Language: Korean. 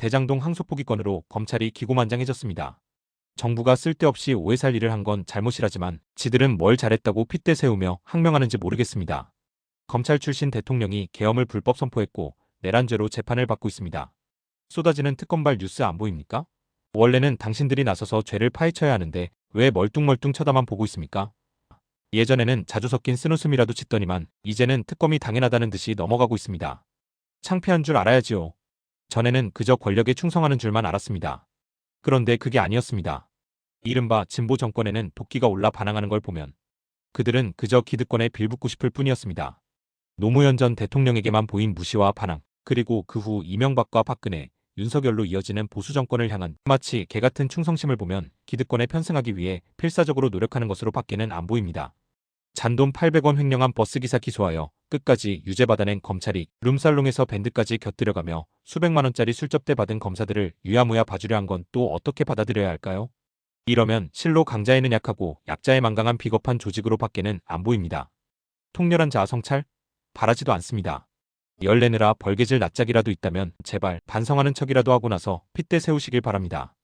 대장동 항소포기 건으로 검찰이 기고만장해졌습니다. 정부가 쓸데없이 오해 살 일을 한 건 잘못이라지만 지들은 뭘 잘했다고 핏대 세우며 항명하는지 모르겠습니다. 검찰 출신 대통령이 계엄을 불법 선포했고 내란죄로 재판을 받고 있습니다. 쏟아지는 특검발 뉴스 안 보입니까? 원래는 당신들이 나서서 죄를 파헤쳐야 하는데 왜 멀뚱멀뚱 쳐다만 보고 있습니까? 예전에는 자주 섞인 쓴웃음이라도 짓더니만 이제는 특검이 당연하다는 듯이 넘어가고 있습니다. 창피한 줄 알아야지요. 전에는 그저 권력에 충성하는 줄만 알았습니다. 그런데 그게 아니었습니다. 이른바 진보 정권에는 도끼가 올라 반항하는 걸 보면 그들은 그저 기득권에 빌붙고 싶을 뿐이었습니다. 노무현 전 대통령에게만 보인 무시와 반항, 그리고 그 후 이명박과 박근혜, 윤석열로 이어지는 보수 정권을 향한 마치 개 같은 충성심을 보면 기득권에 편승하기 위해 필사적으로 노력하는 것으로 밖에는 안 보입니다. 잔돈 800원 횡령한 버스기사 기소하여 끝까지 유죄 받아낸 검찰이 룸살롱에서 밴드까지 곁들여가며 수백만 원짜리 술접대 받은 검사들을 유야무야 봐주려 한 건 또 어떻게 받아들여야 할까요? 이러면 실로 강자에는 약하고 약자에 만강한 비겁한 조직으로 밖에는 안 보입니다. 통렬한 자아 성찰? 바라지도 않습니다. 열내느라 벌개질 낯짝이라도 있다면 제발 반성하는 척이라도 하고 나서 핏대 세우시길 바랍니다.